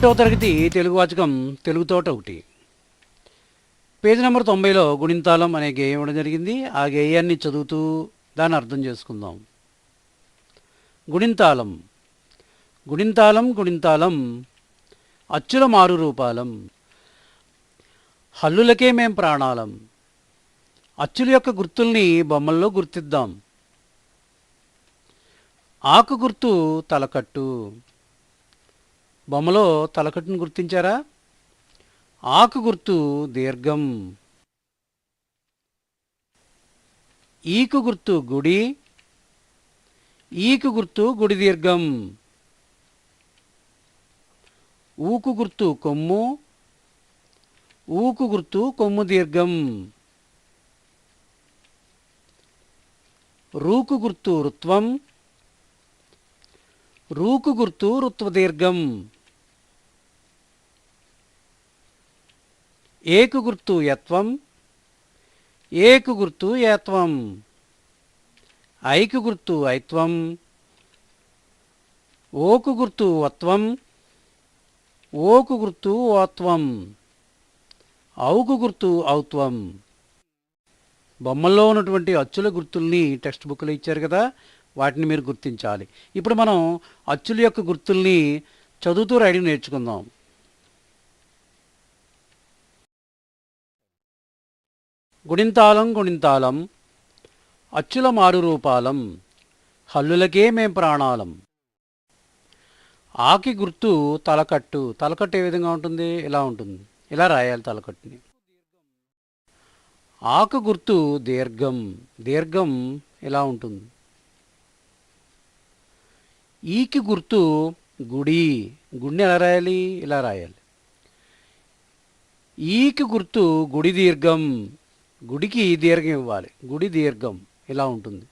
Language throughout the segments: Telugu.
ఒకటవ తరగతి తెలుగు వాచకం తెలుగుతోట ఒకటి. పేజీ నెంబర్ తొంభైలో గుణింతాలం అనే గేయం ఇవ్వడం జరిగింది. ఆ గేయాన్ని చదువుతూ దాన్ని అర్థం చేసుకుందాం. గుణింతాలం గుణింతాలం గుణింతాలం అచ్చుల మారు రూపాలం. హల్లులకే మేం ప్రాణాలం. అచ్చుల యొక్క గుర్తుల్ని బొమ్మల్లో గుర్తిద్దాం. ఆకు గుర్తు తలకట్టు. బొమ్మలో తలకట్టును గుర్తించారా? ఆకు గుర్తు దీర్ఘం. ఈకు గుర్తు గుడి. ఈకు గుర్తు గుడి దీర్ఘం. ఊకు గుర్తు కొమ్ము. ఊకు గుర్తు కొమ్ము దీర్ఘం. రూకు గుర్తు రుత్వం రూకు గుర్తు రుత్వదీర్ఘం ఏకు గుర్తు యత్వం ఏకు గుర్తు ఏత్వం ఐకు గుర్తు ఐత్వం ఓకు గుర్తు వత్వం ఓకు గుర్తు ఓత్వం ఔకు గుర్తు ఔత్వం బొమ్మల్లో ఉన్నటువంటి అచ్చుల గుర్తుల్ని టెక్స్ట్ బుక్లో ఇచ్చారు కదా వాటిని మీరు గుర్తించాలి. ఇప్పుడు మనం అచ్చుల యొక్క గుర్తుల్ని చదువుతూ రాయడం నేర్చుకుందాం. గుణింతాలం గుణింతాలం అచ్చుల మారు రూపాలం హల్లులకే మేం ప్రాణాలం. ఆకి గుర్తు తలకట్టు తలకట్టు ఏ విధంగా ఉంటుంది? ఇలా ఉంటుంది? ఇలా రాయాలి తలకట్టుని? ఆకు గుర్తు దీర్ఘం దీర్ఘం ఇలా ఉంటుంది? ఈకి గుర్తు గుడి గుడిని ఎలా రాయాలి? ఇలా రాయాలి. ఈకి గుర్తు గుడి దీర్ఘం గుడికి దీర్ఘం ఇవ్వాలి. గుడి దీర్ఘం ఇలా ఉంటుంది.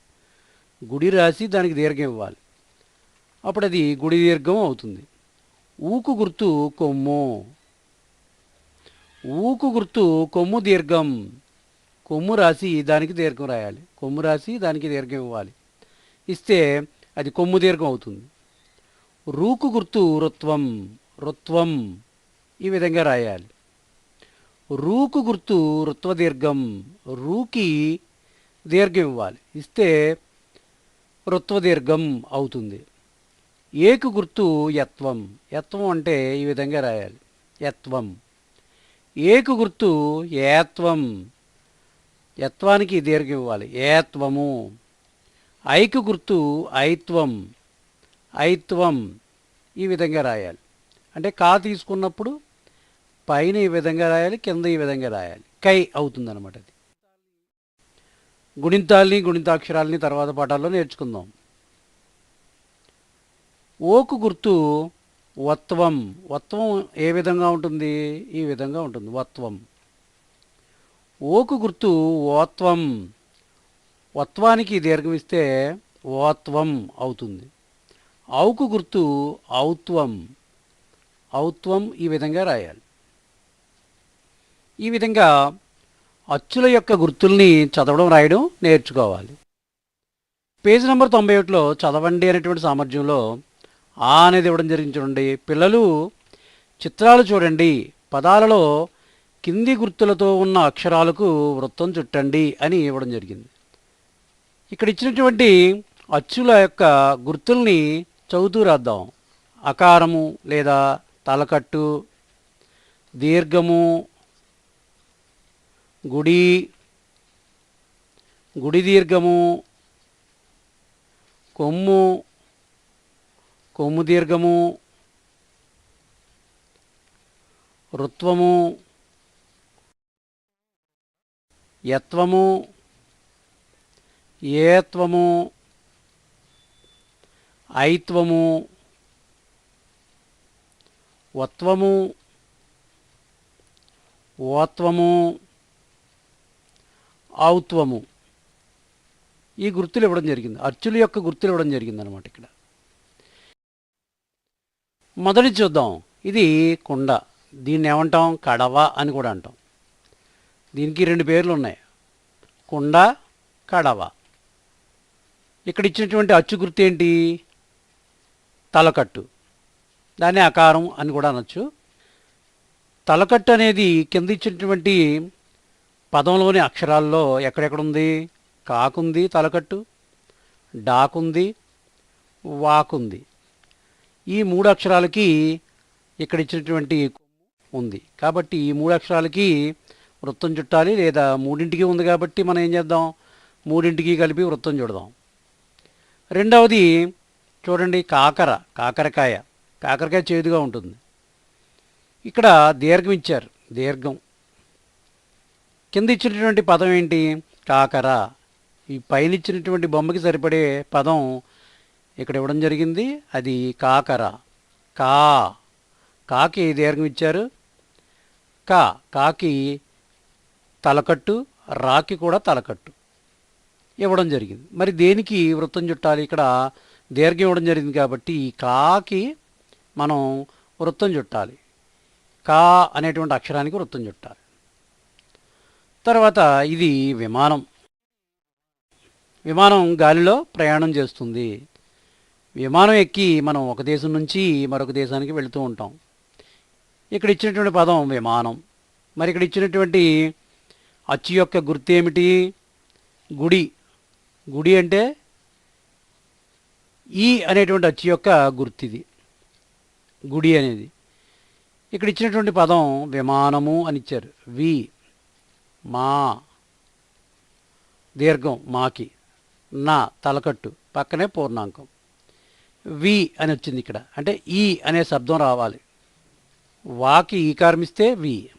గుడి రాసి దానికి దీర్ఘం ఇవ్వాలి. అప్పుడు అది గుడి దీర్ఘం అవుతుంది. ఊకు గుర్తు కొమ్ము. ఊకు గుర్తు కొమ్ము దీర్ఘం. కొమ్ము రాసి దానికి దీర్ఘం రాయాలి. కొమ్ము రాసి దానికి దీర్ఘం ఇవ్వాలి. ఇస్తే అది కొమ్ము దీర్ఘం అవుతుంది. రూకు గుర్తు రుత్వం. రుత్వం ఈ విధంగా రాయాలి. రూకు గుర్తు రుత్వదీర్ఘం రూకి దీర్ఘం ఇవ్వాలి. ఇస్తే రుత్వదీర్ఘం అవుతుంది. ఏకు గుర్తు యత్వం. యత్వం అంటే ఈ విధంగా రాయాలి. యత్వం. ఏకు గుర్తు ఏత్వం. యత్వానికి దీర్ఘం ఇవ్వాలి. ఏత్వము. ఐకు గుర్తు ఐత్వం. ఐత్వం. ఈ విధంగా రాయాలి. అంటే కా తీసుకున్నప్పుడు పైన ఈ విధంగా రాయాలి కింద ఈ విధంగా రాయాలి. కై అవుతుంది అనమాట అది. గుణింతాల్ని గుణింతాక్షరాలని తర్వాత పాఠాల్లో నేర్చుకుందాం. ఓకు గుర్తు వత్వం. వత్వం ఏ విధంగా ఉంటుంది? ఈ విధంగా ఉంటుంది. వత్వం. ఓకు గుర్తు ఓత్వం. వత్వానికి దీర్ఘం ఇస్తే ఓత్వం అవుతుంది. ఔకు గుర్తు ఔత్వం. ఔత్వం ఈ విధంగా రాయాలి. ఈ విధంగా అచ్చుల యొక్క గుర్తుల్ని చదవడం రాయడం నేర్చుకోవాలి. పేజ్ నెంబర్ తొంభై ఒకటిలో చదవండి అనేటువంటి సామర్థ్యంలో ఆ అనేది ఇవ్వడం జరిగింది చూడండి పిల్లలు చిత్రాలు చూడండి. పదాలలో కింది గుర్తులతో ఉన్న అక్షరాలకు వృత్తం చుట్టండి అని ఇవ్వడం జరిగింది. ఇక్కడ ఇచ్చినటువంటి అచ్చుల యొక్క గుర్తుల్ని చదువుతూ రాద్దాం. అకారము లేదా తలకట్టు దీర్ఘము గుడి గుడి దీర్ఘము కొమ్ము కొమ్ము దీర్ఘము రుత్వము యత్వము ఏత్వము ఐత్వము వత్వము ఓత్వము ఆవుత్వము. ఈ గుర్తులు ఇవ్వడం జరిగింది. అర్చుల యొక్క గుర్తులు ఇవ్వడం జరిగింది అనమాట ఇక్కడ. మొదటి చూద్దాం. ఇది కుండ. దీన్ని ఏమంటాం? కడవ అని కూడా అంటాం. దీనికి రెండు పేర్లు ఉన్నాయి. కుండ కడవ. ఇక్కడ ఇచ్చినటువంటి అచ్చు గుర్తు ఏంటి? తలకట్టు. దాన్ని అకారం అని కూడా అనొచ్చు. తలకట్టు అనేది కింద ఇచ్చినటువంటి పదంలోని అక్షరాల్లో ఎక్కడెక్కడ ఉంది కాకుంది తలకట్టు. డాకుంది వాకుంది. ఈ మూడు అక్షరాలకి ఇక్కడ ఇచ్చినటువంటి ఉంది. కాబట్టి ఈ మూడు అక్షరాలకి వృత్తం చుట్టాలి లేదా మూడింటికి ఉంది కాబట్టి మనం ఏం చేద్దాం? మూడింటికి కలిపి వృత్తం చుడదాం. రెండవది చూడండి కాకర కాకరకాయ. కాకరకాయ చేదుగా ఉంటుంది. ఇక్కడ దీర్ఘం ఇచ్చారు దీర్ఘం. కింద ఇచ్చినటువంటి పదం ఏంటి? కాకర. ఈ పైన ఇచ్చినటువంటి బొమ్మకి సరిపడే పదం ఇక్కడ ఇవ్వడం జరిగింది. అది కాకర. కా. కాకి దీర్ఘం ఇచ్చారు? కా. కాకి తలకట్టు రాకి కూడా తలకట్టు. ఇవ్వడం జరిగింది. మరి దేనికి వృత్తం చుట్టాలి? ఇక్కడ దీర్ఘం ఇవ్వడం జరిగింది కాబట్టి ఈ కాకి మనం వృత్తం చుట్టాలి. కా అనేటువంటి అక్షరానికి వృత్తం చుట్టాలి. తర్వాత ఇది విమానం. విమానం గాలిలో ప్రయాణం చేస్తుంది. విమానం ఎక్కి మనం ఒక దేశం నుంచి మరొక దేశానికి వెళుతూ ఉంటాం. ఇక్కడ ఇచ్చినటువంటి పదం విమానం. మరి ఇక్కడ ఇచ్చినటువంటి అచ్చు యొక్క గుర్తు ఏమిటి? గుడి. గుడి అంటే ఈ అనేటువంటి అచ్చు యొక్క గుర్తు ఇది. గుడి అనేది. ఇక్కడ ఇచ్చినటువంటి పదం విమానము అని ఇచ్చారు. వి. మా. దీర్ఘం మాకి. నా తలకట్టు. పక్కనే పూర్ణాంకం. వి అని వచ్చింది ఇక్కడ. అంటే ఈ అనే శబ్దం రావాలి. వాకి ఈకారమిస్తే వి.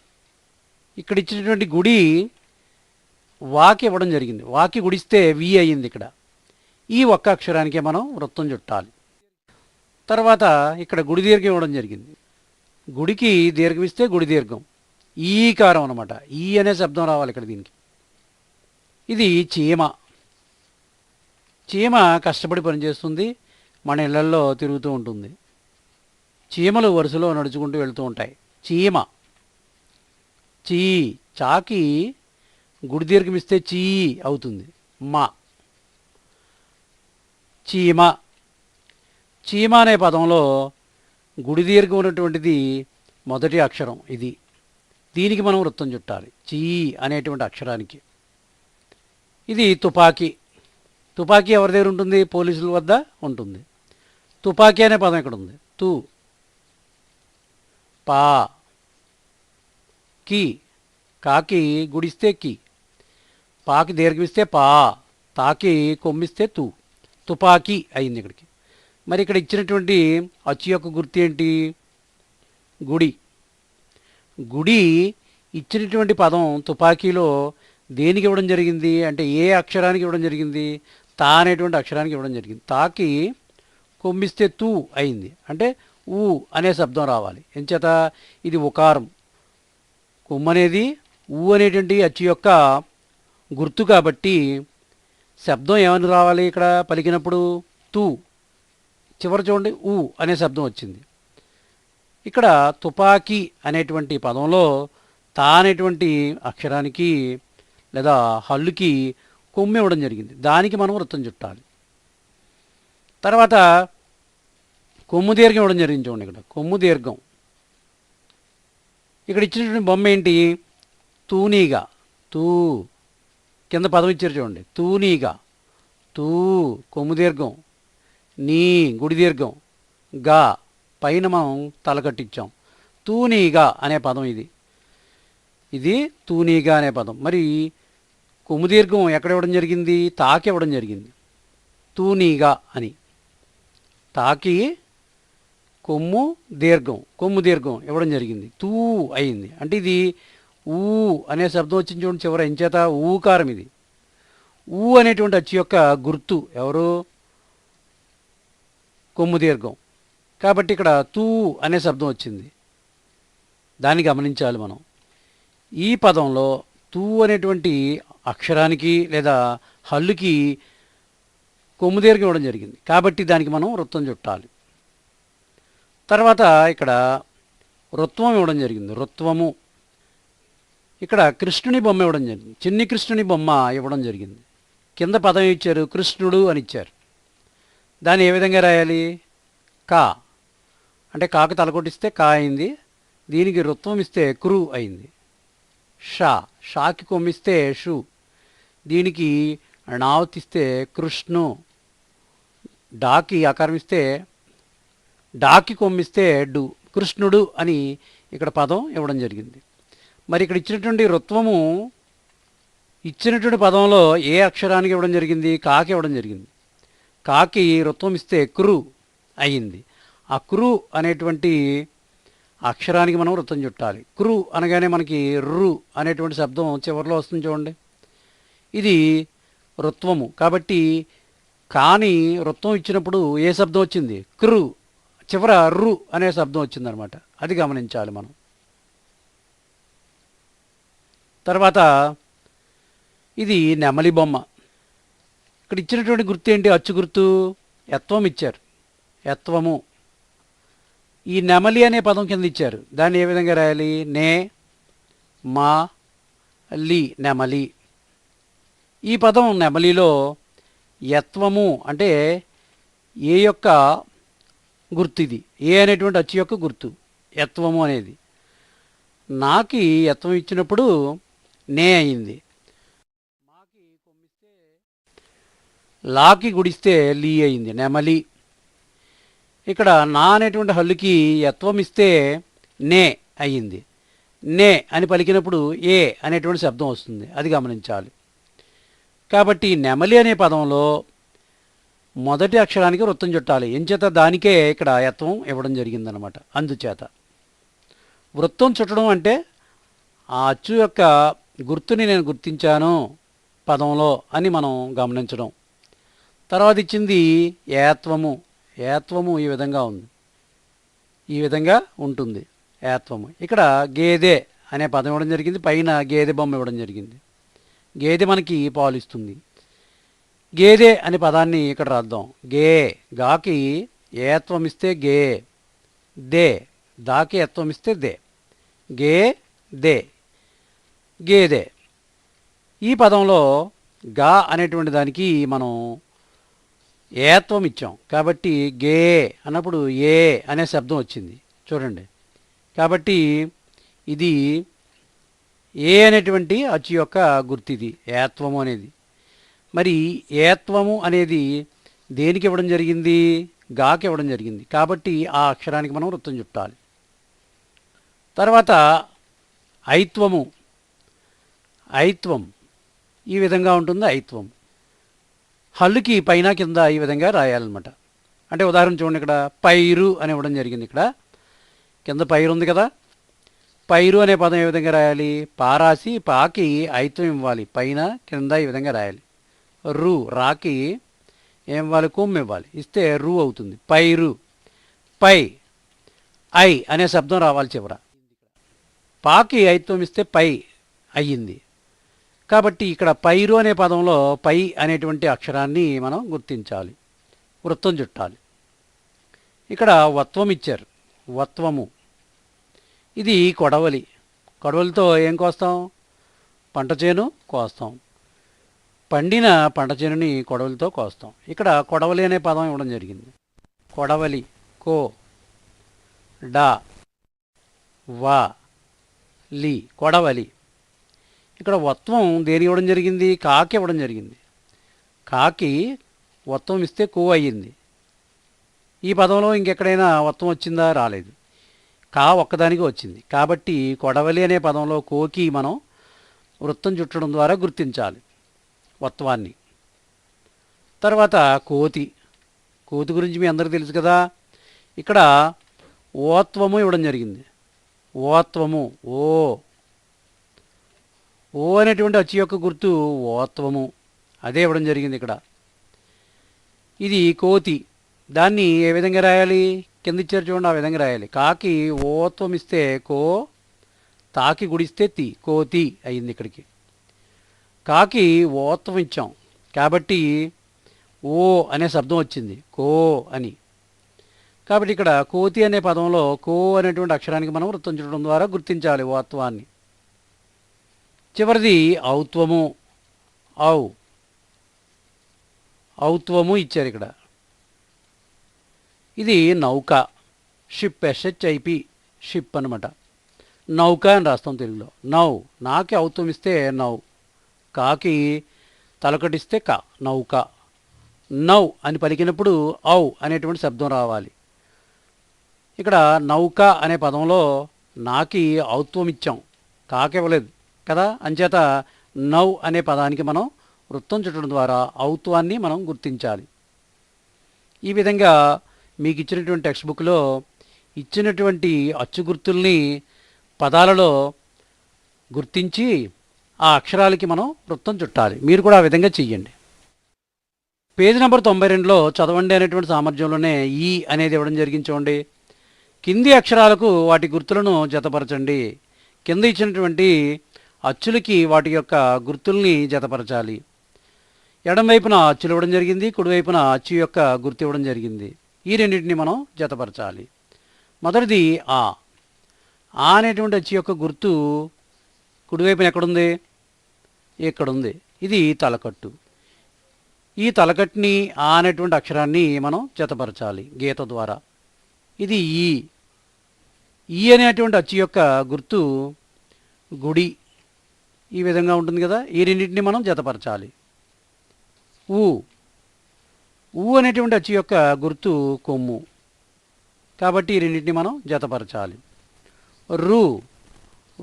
ఇక్కడ ఇచ్చినటువంటి గుడి వాకి ఇవ్వడం జరిగింది. వాకి గుడిస్తే వి అయ్యింది ఇక్కడ. ఈ ఒక్క అక్షరానికే మనం వృత్తం చుట్టాలి. తర్వాత ఇక్కడ గుడి దీర్ఘం ఇవ్వడం జరిగింది. గుడికి దీర్ఘం ఇస్తే గుడి దీర్ఘం. ఈకారం అనమాట ఈ అనే శబ్దం రావాలి ఇక్కడ దీనికి. ఇది చీమ. చీమ కష్టపడి పనిచేస్తుంది మన ఇళ్ళల్లో తిరుగుతూ ఉంటుంది. చీమలు వరుసలో నడుచుకుంటూ వెళ్తూ ఉంటాయి. చీమ. చీ చాకి గుడి దీర్ఘమిస్తే చీ అవుతుంది. మా. చీమ. చీమ అనే పదంలో గుడి దీర్ఘం ఉన్నటువంటిది మొదటి అక్షరం ఇది. దీనికి మనం వృత్తం చుట్టాలి. చీ అనేటువంటి అక్షరానికి. ఇది తుపాకీ. తుపాకీ ఎవరి దగ్గర ఉంటుంది? పోలీసుల వద్ద ఉంటుంది. తుపాకీ అనే పదం ఇక్కడ ఉంది తు. పా. కి. కాకి గుడిస్తే కి. పాకి దీర్ఘమిస్తే పా. తాకి కొమ్మిస్తే తు. తుపాకీ అయింది ఇక్కడికి. మరి ఇక్కడ ఇచ్చినటువంటి అచ్చు యొక్క గుర్తు ఏంటి? గుడి. గుడి ఇచ్చినటువంటి పదం తుపాకీలో దేనికి ఇవ్వడం జరిగింది? అంటే ఏ అక్షరానికి ఇవ్వడం జరిగింది? తా అనేటువంటి అక్షరానికి ఇవ్వడం జరిగింది. తాకి కొమ్మిస్తే తూ అయింది. అంటే ఊ అనే శబ్దం రావాలి. ఎంచేత ఇది ఉకారం. కొమ్ము అనేది ఊ అనేటువంటి అచ్చు యొక్క గుర్తు కాబట్టి శబ్దం ఏమని రావాలి ఇక్కడ? పలికినప్పుడు తూ. చివరి చూడండి ఊ అనే శబ్దం వచ్చింది. ఇక్కడ తుపాకీ అనేటువంటి పదంలో తా అనేటువంటి అక్షరానికి లేదా హల్లుకి కొమ్మి ఇవ్వడం జరిగింది. దానికి మనం వృత్తం చుట్టాలి. తర్వాత కొమ్ము దీర్ఘం ఇవ్వడం జరిగింది చూడండి ఇక్కడ. కొమ్ము దీర్ఘం. ఇక్కడ ఇచ్చినటువంటి బొమ్మ ఏంటి? తూనీగా. తూ. కింద పదం ఇచ్చారు చూడండి. తూనీగా. తూ. కొమ్ము దీర్ఘం. నీ. గుడి దీర్ఘం. గా. పైన మనం తలకట్టించాం. తూనీగా అనే పదం ఇది. ఇది తూనీగా అనే పదం. మరి కొమ్ము దీర్ఘం ఎక్కడ ఇవ్వడం జరిగింది? తాకి ఇవ్వడం జరిగింది. తూనీగా అని. తాకి కొమ్ము దీర్ఘం కొమ్ము దీర్ఘం ఇవ్వడం జరిగింది. తూ అయింది. అంటే ఇది ఊ అనే శబ్దం వచ్చింది చూడండి చివర ఎంచేత ఊకారం ఇది. ఊ అనేటువంటి అచ్చు యొక్క గుర్తు ఎవరు? కొమ్ము దీర్ఘం. కాబట్టి ఇక్కడ తూ అనే శబ్దం వచ్చింది. దాన్ని గమనించాలి మనం. ఈ పదంలో తూ అనేటువంటి అక్షరానికి లేదా హల్లుకి కొమ్ము దీర్ఘం ఇవ్వడం జరిగింది. కాబట్టి దానికి మనం వృత్తం చుట్టాలి. తర్వాత ఇక్కడ రుత్వం ఇవ్వడం జరిగింది. రుత్వము ఇక్కడ కృష్ణుని బొమ్మ ఇవ్వడం జరిగింది. చిన్ని కృష్ణుని బొమ్మ ఇవ్వడం జరిగింది. కింద పదం ఇచ్చారు కృష్ణుడు అని ఇచ్చారు. దాన్ని ఏ విధంగా రాయాలి? కా. అంటే కాకి తలకొట్టిస్తే కా అయింది దీనికి రుత్వం ఇస్తే క్రూ అయింది. షా షాకి కొమ్మిస్తే షు దీనికి నావతిస్తే కృష్ణు డాకి అకర్మిస్తే డాకి కొమ్మిస్తే డు కృష్ణుడు అని ఇక్కడ పదం ఇవ్వడం జరిగింది. మరి ఇక్కడ ఇచ్చినటువంటి రుత్వము ఇచ్చినటువంటి పదంలో ఏ అక్షరానికి ఇవ్వడం జరిగింది? కాకి ఇవ్వడం జరిగింది. కాకి రుత్వం ఇస్తే క్రు అయింది. ఆ క్రు అనేటువంటి అక్షరానికి మనం వృత్తం చుట్టాలి. క్రు అనగానే మనకి రు అనేటువంటి శబ్దం చివరిలో వస్తుంది చూడండి. ఇది రుత్వము కాబట్టి కాని వృత్తం ఇచ్చినప్పుడు ఏ శబ్దం వచ్చింది? క్రు. చివర రు అనే శబ్దం వచ్చిందనమాట. అది గమనించాలి మనం. తర్వాత ఇది నెమలి బొమ్మ. ఇక్కడ ఇచ్చినటువంటి గుర్తు ఏంటి? అచ్చు గుర్తు యత్వం ఇచ్చారు. యత్వము. ఈ నెమలి అనే పదం కింద ఇచ్చారు. దాన్ని ఏ విధంగా రాయాలి? నే మా లి నెమలి. ఈ పదం నెమలిలో యత్వము అంటే ఏ యొక్క గుర్తు ఇది? ఏ అనేటువంటి అచ్చు యొక్క గుర్తు. యత్వము అనేది. నాకి యత్వం ఇచ్చినప్పుడు నే అయింది. మాకి లాకి గుడిస్తే లీ అయింది. నెమలి. ఇక్కడ నా అనేటువంటి హల్లుకి యత్వం ఇస్తే నే అయ్యింది. నే అని పలికినప్పుడు ఏ అనేటువంటి శబ్దం వస్తుంది. అది గమనించాలి. కాబట్టి నెమలి అనే పదంలో మొదటి అక్షరానికి వృత్తం చుట్టాలి. ఎంచేత దానికే ఇక్కడ యత్వం ఇవ్వడం జరిగిందనమాట. అందుచేత. వృత్తం చుట్టడం అంటే ఆ అచ్చు యొక్క గుర్తుని నేను గుర్తించాను పదంలో అని మనం గమనించడం. తర్వాత ఇచ్చింది ఏత్వము. ఏత్వము ఈ విధంగా ఉంది. ఈ విధంగా ఉంటుంది ఏత్వము. ఇక్కడ గేదె అనే పదం ఇవ్వడం జరిగింది పైన గేదె బొమ్మ ఇవ్వడం జరిగింది. గేదె మనకి పాలిస్తుంది. గేదె అనే పదాన్ని ఇక్కడ రాద్దాం. గే గాకి ఏత్వం ఇస్తే గే దే దాకి ఏత్వం ఇస్తే దే. గే దే గేదే. ఈ పదంలో గా అనేటువంటి దానికి మనం ఏత్వం ఇచ్చాం. కాబట్టి గే అన్నప్పుడు ఏ అనే శబ్దం వచ్చింది. చూడండి. కాబట్టి ఇది ఏ అనేటువంటి అచ్చు యొక్క గుర్తు ఇది ఏత్వము అనేది. మరి ఏత్వము అనేది దేనికి ఇవ్వడం జరిగింది? గాకి ఇవ్వడం జరిగింది. కాబట్టి ఆ అక్షరానికి మనం వృత్తం చుట్టాలి. తర్వాత ఐత్వము. ఐత్వం. ఈ విధంగా ఉంటుంది ఐత్వం. హల్లుకి పైన కింద ఈ విధంగా రాయాలన్నమాట. అంటే ఉదాహరణ చూడండి ఇక్కడ పైరు అని ఇవ్వడం జరిగింది ఇక్కడ. కింద పైరు ఉంది కదా. పైరు అనే పదం ఏ విధంగా రాయాలి? పారాసి పాకి ఐత్వం ఇవ్వాలి. పైన కింద ఈ విధంగా రాయాలి. రు రాకి ఏం ఇవ్వాలి? కొమ్మ ఇవ్వాలి. ఇస్తే రు అవుతుంది. పైరు. పై. ఐ అనే శబ్దం రావాలి చివర. పాకి ఐత్వం ఇస్తే పై అయ్యింది. కాబట్టి ఇక్కడ పైరు అనే పదంలో పై అనేటువంటి అక్షరాన్ని మనం గుర్తించాలి. వృత్తం చుట్టాలి. ఇక్కడ వత్వం ఇచ్చారు. వత్వము. ఇది కొడవలి. కొడవలితో ఏం కోస్తాం? పంట చేను కోస్తాం. పండిన పంట చేనుని కొడవలితో కోస్తాం. ఇక్కడ కొడవలి అనే పదం ఇవ్వడం జరిగింది. కొడవలి. కో. డా. వా. లి. కొడవలి. ఇక్కడ వత్వం దేని ఇవ్వడం జరిగింది? కాకి ఇవ్వడం జరిగింది. కాకి వత్వం ఇస్తే కో అయ్యింది. ఈ పదంలో ఇంకెక్కడైనా వత్వం వచ్చిందా? రాలేదు. కా ఒక్కదానికి వచ్చింది. కాబట్టి కొడవలి అనే పదంలో కోకి మనం వృత్తం చుట్టడం ద్వారా గుర్తించాలి వత్వాన్ని. తర్వాత కోతి. కోతి గురించి మీ అందరికీ తెలుసు కదా. ఇక్కడ ఓత్వము ఇవ్వడం జరిగింది. ఓత్వము. ఓ. ఓ అనేటువంటి అచ్చు యొక్క గుర్తు ఓత్వము అదే ఇవ్వడం జరిగింది ఇక్కడ. ఇది కోతి. దాన్ని ఏ విధంగా రాయాలి? కింద ఇచ్చారు చూడండి ఆ విధంగా రాయాలి. కాకి ఓత్వం ఇస్తే కో తాకి గుడిస్తే తి కోతి అయింది ఇక్కడికి. కాకి ఓత్వం ఇచ్చాం కాబట్టి ఓ అనే శబ్దం వచ్చింది. కో అని. కాబట్టి ఇక్కడ కోతి అనే పదంలో కో అనేటువంటి అక్షరానికి మనం వృత్తం చూడడం ద్వారా గుర్తించాలి ఓత్వాన్ని చివరిది ఔత్వము. ఔ. ఔత్వము ఇచ్చారు ఇక్కడ. ఇది నౌక. షిప్ ఎస్హెచ్ఐపి షిప్ అనమాట నౌక అని రాస్తాం తెలుగులో. నౌ. నాకి అవుతం ఇస్తే నౌ. కాకి తలకటిస్తే కా. నౌక. నౌ అని పలికినప్పుడు ఔ అనేటువంటి శబ్దం రావాలి. ఇక్కడ నౌక అనే పదంలో నాకి ఔత్వం ఇచ్చాం. కాకివ్వలేదు కదా? అంచేత నౌ అనే పదానికి మనం వృత్తం చుట్టడం ద్వారా ఔత్వాన్ని మనం గుర్తించాలి. ఈ విధంగా మీకు ఇచ్చినటువంటి టెక్స్ట్ బుక్లో ఇచ్చినటువంటి అచ్చు గుర్తుల్ని పదాలలో గుర్తించి ఆ అక్షరాలకి మనం వృత్తం చుట్టాలి. మీరు కూడా ఆ విధంగా చెయ్యండి. పేజీ నెంబర్ తొంభై రెండులో చదవండి అనేటువంటి సామర్థ్యంలోనే ఈ అనేది ఇవ్వడం జరిగించండి కింది అక్షరాలకు వాటి గుర్తులను జతపరచండి. కింద ఇచ్చినటువంటి అచ్చులకి వాటి యొక్క గుర్తుల్ని జతపరచాలి. ఎడంవైపున అచ్చులు ఇవ్వడం జరిగింది కుడివైపున అచ్చు యొక్క గుర్తు ఇవ్వడం జరిగింది. ఈ రెండింటిని మనం జతపరచాలి. మొదటిది ఆ. ఆ అనేటువంటి అచ్చు యొక్క గుర్తు కుడివైపున ఎక్కడుంది? ఇక్కడుంది. ఇది తలకట్టు. ఈ తలకట్టుని ఆ అనేటువంటి అక్షరాన్ని మనం జతపరచాలి గీత ద్వారా. ఇది ఈ. ఈ అనేటువంటి అచ్చు యొక్క గుర్తు గుడి. ఈ విధంగా ఉంటుంది కదా? ఈ రెండింటిని మనం జతపరచాలి. ఊ. ఊ అనేటువంటి అచ్చు యొక్క గుర్తు కొమ్ము. కాబట్టి ఈ రెండింటిని మనం జతపరచాలి. రు.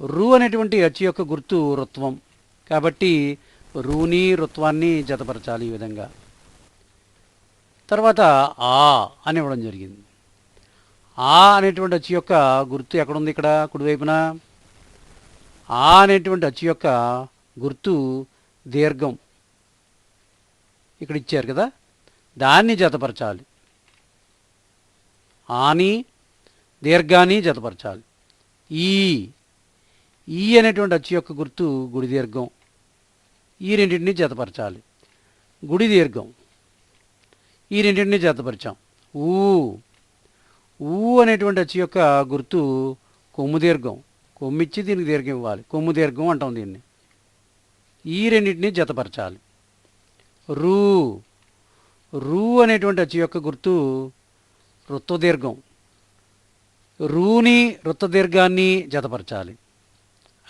రు అనేటువంటి అచ్చు యొక్క గుర్తు రుత్వం కాబట్టి రూని రుత్వాన్ని జతపరచాలి ఈ విధంగా. తర్వాత ఆ అని ఇవ్వడం జరిగింది. ఆ అనేటువంటి అచ్చు యొక్క గుర్తు ఎక్కడుంది ఇక్కడ? కుడివైపున? ఆ అనేటువంటి అచ్చు యొక్క గుర్తు దీర్ఘం ఇక్కడ ఇచ్చారు కదా. దాన్ని జతపరచాలి. ఆని దీర్ఘాన్ని జతపరచాలి. ఈ ఈ అనేటువంటి అచ్చు యొక్క గుర్తు గుడి దీర్ఘం. ఈ రెండింటిని జతపరచాలి. గుడి దీర్ఘం. ఈ రెండింటిని జతపరిచాం. ఊ. ఊ అనేటువంటి అచ్చు యొక్క గుర్తు కొమ్ము దీర్ఘం. కొమ్మిచ్చి దీనికి దీర్ఘం ఇవ్వాలి. కొమ్ము దీర్ఘం అంటాం దీన్ని. ఈ రెండింటిని జతపరచాలి. రూ. రూ అనేటువంటి అచ్చు యొక్క గుర్తు వృత్తదీర్ఘం. రూని వృత్తదీర్ఘాన్ని జతపరచాలి.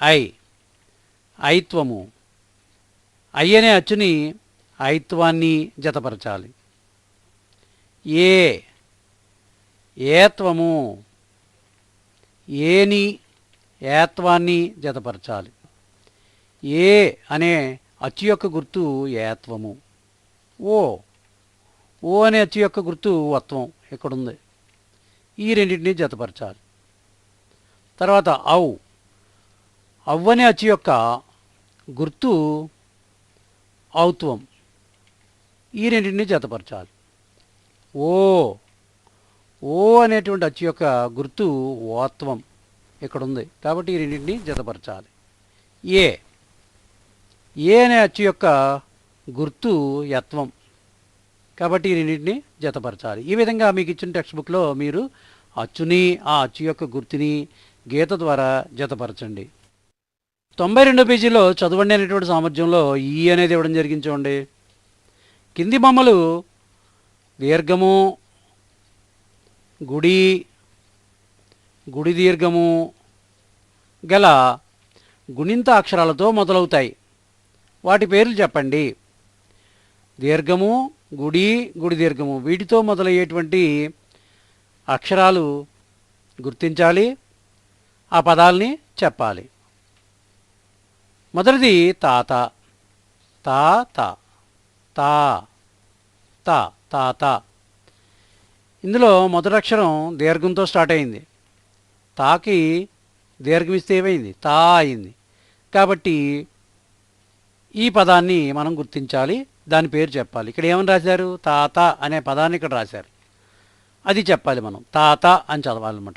ఐ. ఐత్వము. ఐ అనే అచ్చుని ఐత్వాన్ని జతపరచాలి. ఏ. ఏత్వము. ఏని ఏత్వాన్ని జతపరచాలి. ఏ అనే అచ్చు యొక్క గుర్తు ఏత్వము. ఓ ఓ అనే అచ్చు యొక్క గుర్తు వత్వం ఇక్కడుంది. ఈ రెండింటిని జతపరచాలి. తర్వాత ఔ అవ్వ అనే అచ్చు యొక్క గుర్తు ఔత్వం. ఈ రెండింటిని జతపరచాలి. ఓ ఓ అనేటువంటి అచ్చు యొక్క గుర్తు ఓత్వం. ఇక్కడ ఉంది కాబట్టి ఈ రెండింటిని జతపరచాలి. ఏ. ఏ అనే అచ్చు యొక్క గుర్తు యత్వం. కాబట్టి ఈ రెండింటిని జతపరచాలి. ఈ విధంగా మీకు ఇచ్చిన టెక్స్ట్ బుక్లో మీరు అచ్చుని ఆ అచ్చు యొక్క గుర్తుని గీత ద్వారా జతపరచండి. తొంభై రెండో పేజీలో చదవండి అనేటువంటి సామర్థ్యంలో ఈ అనేది ఇవ్వడం జరిగింది చూడండి. కింది బొమ్మలు దీర్ఘము గుడి గుడి దీర్ఘము గల గుణింత అక్షరాలతో మొదలవుతాయి. వాటి పేర్లు చెప్పండి. దీర్ఘము గుడి గుడి దీర్ఘము వీటితో మొదలయ్యేటువంటి అక్షరాలు గుర్తించాలి. ఆ పదాలని చెప్పాలి. మొదటిది తాత. తాత. తా. తా తాత. ఇందులో మొదటి అక్షరం దీర్ఘంతో స్టార్ట్ అయింది. తాకి దీర్ఘమిస్తే ఏమైంది? తా అయింది. కాబట్టి ఈ పదాన్ని మనం గుర్తించాలి దాని పేరు చెప్పాలి. ఇక్కడ ఏమని రాశారు? తాత అనే పదాన్ని ఇక్కడ రాశారు. అది చెప్పాలి మనం. తాత అని చదవాలన్నమాట.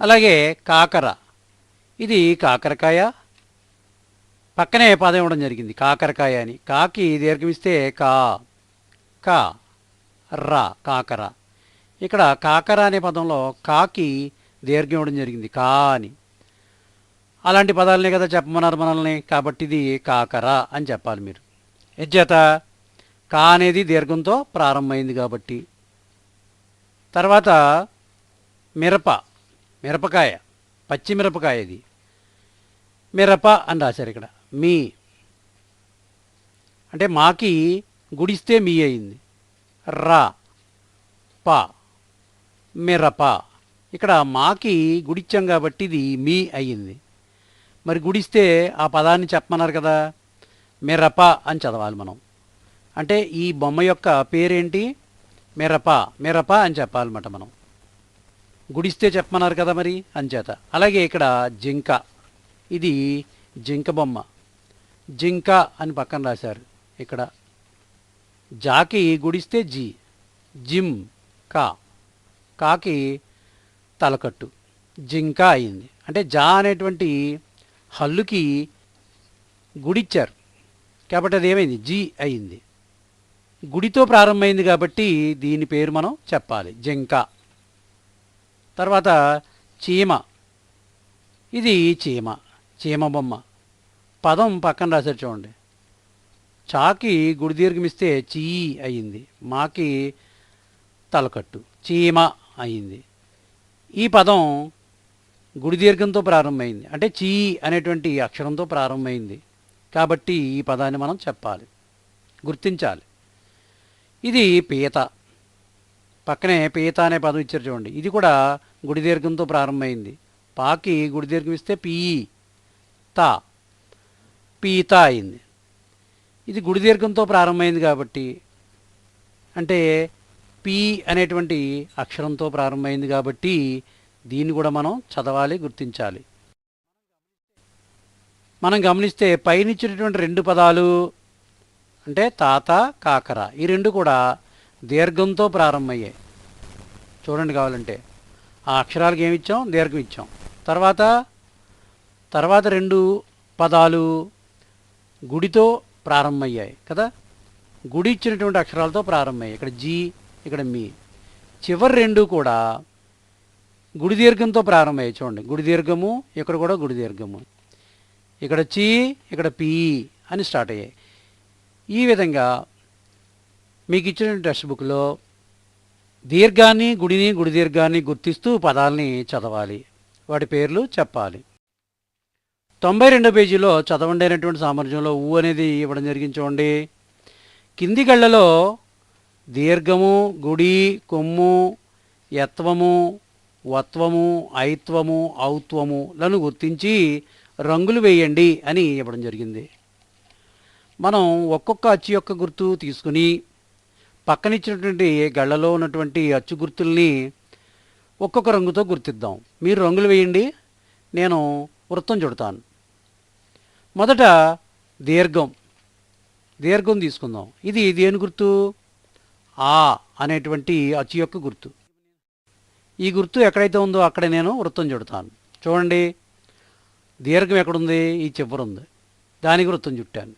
అలాగే కాకర. ఇది కాకరకాయ. పక్కనే పదం ఇవ్వడం జరిగింది? కాకరకాయ అని. కాకి దీర్ఘమిస్తే కా. కా. రా. కాకర. ఇక్కడ కాకర అనే పదంలో కాకి దీర్ఘం ఇవ్వడం జరిగింది. కా అని అలాంటి పదాలనే కదా చెప్పమన్నారు మనల్ని. కాబట్టి ఇది కాకరా అని చెప్పాలి మీరు. ఎజ్జత కా అనేది దీర్ఘంతో ప్రారంభమైంది కాబట్టి. తర్వాత మిరప మిరపకాయ పచ్చిమిరపకాయ ఇది. మిరప అని రాశారు ఇక్కడ. మీ. అంటే మాకి గుడిస్తే మీ అయింది. రా. ప. మిరప. ఇక్కడ మాకి గుడిచ్చాం కాబట్టి ఇది మీ అయ్యింది. మరి గుడిస్తే ఆ పదాన్ని చెప్పమన్నారు కదా మిరప అని చదవాలి మనం. అంటే ఈ బొమ్మ యొక్క పేరేంటి? మిరప మిరప అని చెప్పాలన్నమాట మనం. గుడిస్తే చెప్పమన్నారు కదా మరి అంచేత. అలాగే ఇక్కడ జింక. ఇది జింక బొమ్మ. జింక అని పక్కన రాశారు ఇక్కడ. జాకి గుడిస్తే జీ జిమ్ కా. కాకి తలకట్టు. జింక అయింది. అంటే జా అనేటువంటి హల్లుకి గుడిచ్చారు. కాబట్టి అది ఏమైంది? జీ అయింది. గుడితో ప్రారంభమైంది కాబట్టి దీని పేరు మనం చెప్పాలి. జింక. తర్వాత చీమ. ఇది చీమ. చీమ బొమ్మ. పదం పక్కన రాశారు చూడండి. చాకి గుడి దీర్ఘమిస్తే చీ అయింది. మాకి తలకట్టు. చీమ అయింది. ఈ పదం గుడి దీర్ఘంతో ప్రారంభమైంది. అంటే చీ అనేటువంటి అక్షరంతో ప్రారంభమైంది. కాబట్టి ఈ పదాన్ని మనం చెప్పాలి. గుర్తించాలి. ఇది పీత. పక్కనే పీత అనే పదం ఇచ్చారు చూడండి. ఇది కూడా గుడి దీర్ఘంతో ప్రారంభమైంది. పాకి గుడి దీర్ఘం ఇస్తే పీ తా. పీత అయింది. ఇది గుడి దీర్ఘంతో ప్రారంభమైంది కాబట్టి అంటే పి అనేటువంటి అక్షరంతో ప్రారంభమైంది కాబట్టి దీన్ని కూడా మనం చదవాలి గుర్తించాలి. మనం గమనిస్తే పైనిచ్చినటువంటి రెండు పదాలు అంటే తాత కాకర ఈ రెండు కూడా దీర్ఘంతో ప్రారంభమయ్యాయి. చూడండి కావాలంటే. ఆ అక్షరాలకు ఏమి ఇచ్చాం దీర్ఘం ఇచ్చాం. తర్వాత తర్వాత రెండు పదాలు గుడితో ప్రారంభమయ్యాయి కదా? గుడి ఇచ్చినటువంటి అక్షరాలతో ప్రారంభమయ్యాయి. ఇక్కడ జీ ఇక్కడ మీ. చివరి రెండు కూడా గుడి దీర్ఘంతో ప్రారంభమయ్యాయి చూడండి. గుడి దీర్ఘము ఇక్కడ కూడా గుడి దీర్ఘము. ఇక్కడ చీ ఇక్కడ పీ అని స్టార్ట్ అయ్యాయి. ఈ విధంగా మీకు ఇచ్చిన టెక్స్ట్ బుక్లో దీర్ఘాన్ని గుడిని గుడి దీర్ఘాన్ని గుర్తిస్తూ పదాలని చదవాలి. వాటి పేర్లు చెప్పాలి. తొంభై రెండో పేజీలో చదవండి అనేటువంటి సామర్థ్యంలో ఊ అనేది ఇవ్వడం జరిగింది చూడండి. కింది గళ్ళలో దీర్ఘము గుడి కొమ్ము యత్వము వత్వము ఐత్వము ఔత్వము లను గుర్తించి రంగులు వేయండి అని ఇవ్వడం జరిగింది. మనం ఒక్కొక్క అచ్చు యొక్క గుర్తు తీసుకుని పక్కనిచ్చినటువంటి గళ్ళలో ఉన్నటువంటి అచ్చు గుర్తుల్ని ఒక్కొక్క రంగుతో గుర్తిద్దాం. మీరు రంగులు వేయండి నేను వృత్తం చుడతాను. మొదట దీర్ఘం. దీర్ఘం తీసుకుందాం. ఇది దేని గుర్తు? ఆ అనేటువంటి అచ్చు యొక్క గుర్తు. ఈ గుర్తు ఎక్కడైతే ఉందో అక్కడ నేను వృత్తం చుడతాను. చూడండి దీర్ఘం ఎక్కడుంది? ఈ చివరు ఉంది దానికి వృత్తం చుట్టాను.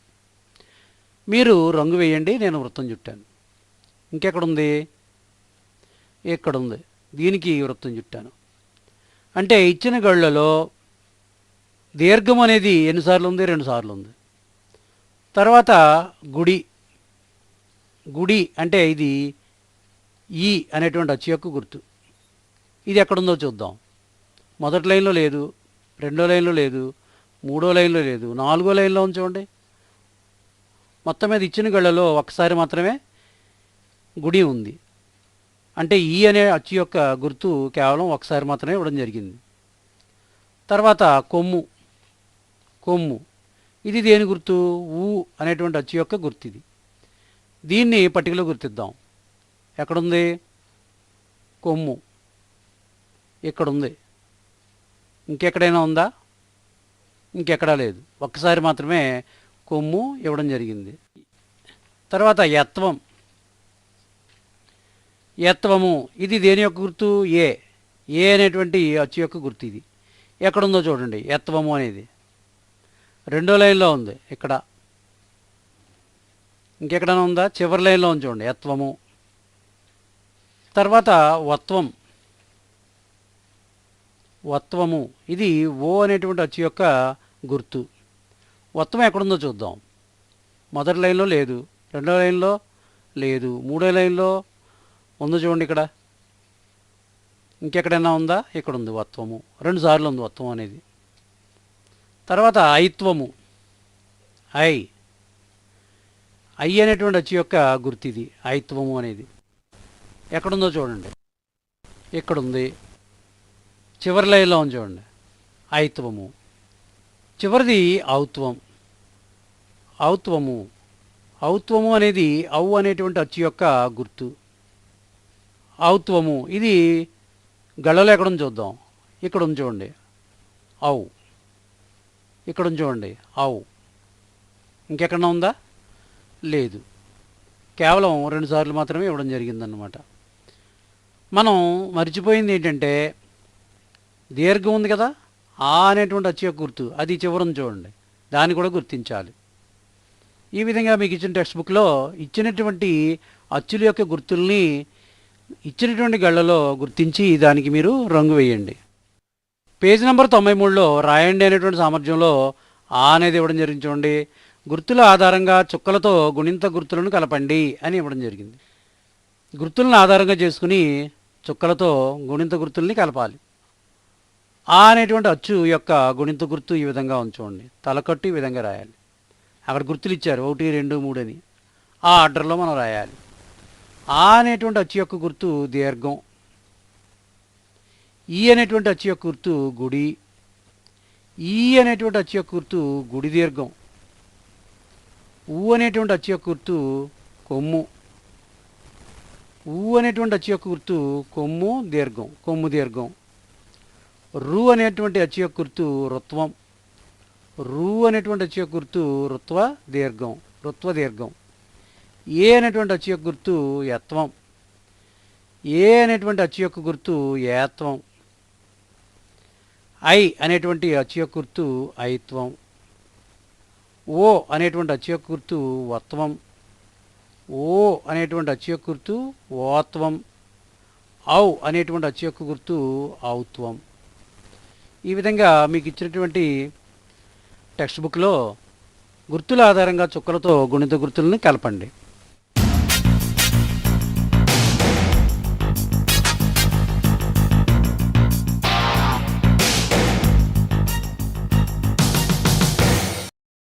మీరు రంగు వేయండి నేను వృత్తం చుట్టాను. ఇంకెక్కడుంది? ఇక్కడుంది. దీనికి వృత్తం చుట్టాను. అంటే ఇచ్చిన గళ్ళలో దీర్ఘం అనేది ఎన్నిసార్లు ఉంది? రెండు సార్లు ఉంది. తర్వాత గుడి గుడి అంటే ఇది ఈ అనేటువంటి అచ్చు యొక్క గుర్తు. ఇది ఎక్కడుందో చూద్దాం. మొదటి లైన్లో లేదు రెండో లైన్లో లేదు మూడో లైన్లో లేదు నాలుగో లైన్లో ఉంచండి మొత్తం మీద ఇచ్చిన గళ్ళలో ఒకసారి మాత్రమే గుడి ఉంది. అంటే ఈ అనే అచ్చు యొక్క గుర్తు కేవలం ఒకసారి మాత్రమే ఇవ్వడం జరిగింది. తర్వాత కొమ్ము. కొమ్ము. ఇది దేని గుర్తు? ఊ అనేటువంటి అచ్చు యొక్క గుర్తు ఇది దీన్ని పట్టికలో గుర్తిద్దాం. ఎక్కడుంది? కొమ్ము. ఇక్కడుంది. ఇంకెక్కడైనా ఉందా? ఇంకెక్కడా లేదు. ఒక్కసారి మాత్రమే కొమ్ము ఇవ్వడం జరిగింది. తర్వాత యత్వం. యత్వము. ఇది దేని యొక్క గుర్తు? ఏ. ఏ అనేటువంటి అచ్చు యొక్క గుర్తు ఇది. ఎక్కడుందో చూడండి. యత్వము అనేది. రెండో లైన్లో ఉంది. ఇక్కడ. ఇంకెక్కడైనా ఉందా? చివరి లైన్లో ఉంది చూడండి యత్వము. తర్వాత వత్వం. వత్వము. ఇది ఓ అనేటువంటి అచ్చు యొక్క గుర్తు. వత్వం ఎక్కడుందో చూద్దాం. మొదటి లైన్లో లేదు. రెండో లైన్లో లేదు. మూడో లైన్లో ఉందో చూడండి ఇక్కడ. ఇంకెక్కడైనా ఉందా? ఇక్కడ ఉంది వత్వము. రెండు సార్లు ఉంది వత్వం అనేది. తర్వాత ఐత్వము. ఐ. ఐ అనేటువంటి అచ్చు యొక్క గుర్తు ఇది ఐత్వము అనేది. ఎక్కడుందో చూడండి. ఇక్కడుంది చివరి లైన్లో ఉంది చూడండి. ఐత్వము. చివరిది ఔత్వం. ఔత్వము. ఔత్వము అనేది ఔ అనేటువంటి అచ్చు యొక్క గుర్తు. ఔత్వము. ఇది గళ్ళలో ఎక్కడ చూద్దాం. ఇక్కడ ఉంది చూడండి. ఔ. ఇక్కడ ఉంది చూడండి. ఔ. ఇంకెక్కడన్నా ఉందా? లేదు. కేవలం రెండుసార్లు మాత్రమే ఇవ్వడం జరిగిందన్నమాట. మనం మర్చిపోయింది ఏంటంటే దీర్ఘం ఉంది కదా ఆ అనేటువంటి అచ్చు యొక్క గుర్తు అది చివరని చూడండి దాన్ని కూడా గుర్తించాలి. ఈ విధంగా మీకు ఇచ్చిన టెక్స్ట్ బుక్లో ఇచ్చినటువంటి అచ్చుల యొక్క గుర్తుల్ని ఇచ్చినటువంటి గళ్ళలో గుర్తించి దానికి మీరు రంగు వేయండి. పేజ్ నెంబర్ తొంభై మూడులో రాయండి అనేటువంటి సామర్థ్యంలో ఆ అనేది ఇవ్వడం జరిగింది చూడండి. గుర్తుల ఆధారంగా చుక్కలతో గుణింత గుర్తులను కలపండి అని ఇవ్వడం జరిగింది. గుర్తులను ఆధారంగా చేసుకుని చుక్కలతో గుణింత గుర్తుల్ని కలపాలి. ఆ అనేటువంటి అచ్చు యొక్క గుణింత గుర్తు ఈ విధంగా ఉంచుకోండి తలకట్టు ఈ విధంగా రాయాలి. అక్కడ గుర్తులు ఇచ్చారు. ఒకటి రెండు మూడు అని. ఆ ఆర్డర్లో మనం రాయాలి. ఆ అనేటువంటి అచ్చు యొక్క గుర్తు దీర్ఘం. ఈ అనేటువంటి అచ్చు యొక్క గుర్తు గుడి. ఈ అనేటువంటి అచ్చు యొక్క గుర్తు గుడి దీర్ఘం. ఊ అనేటువంటి అచ్చు యొక్క గుర్తు కొమ్ము. ఊ అనేటువంటి అచ్చు యొక్క గుర్తు కొమ్ము దీర్ఘం కొమ్ము దీర్ఘం. రు అనేటువంటి అచ్చు యొక్క గుర్తు రుత్వం రు అనేటువంటి అచ్చు యొక్క గుర్తు రుత్వ దీర్ఘం రుత్వ దీర్ఘం. ఏ అనేటువంటి అచ్చు యొక్క గుర్తు యత్వం. ఏ అనేటువంటి అచ్చు యొక్క గుర్తు ఏత్వం. ఐ అనేటువంటి అచ్చు యొక్క గుర్తు ఐత్వం. ఓ అనేటువంటి అచ్చు గుర్తు వత్వం. ఓ అనేటువంటి అచ్చు గుర్తు ఓత్వం ఔ అనేటువంటి అచ్చు గుర్తు ఔత్వం. ఈ విధంగా మీకు ఇచ్చినటువంటి టెక్స్ట్ బుక్లో గుర్తుల ఆధారంగా చుక్కలతో గుణిత గుర్తులను కలపండి.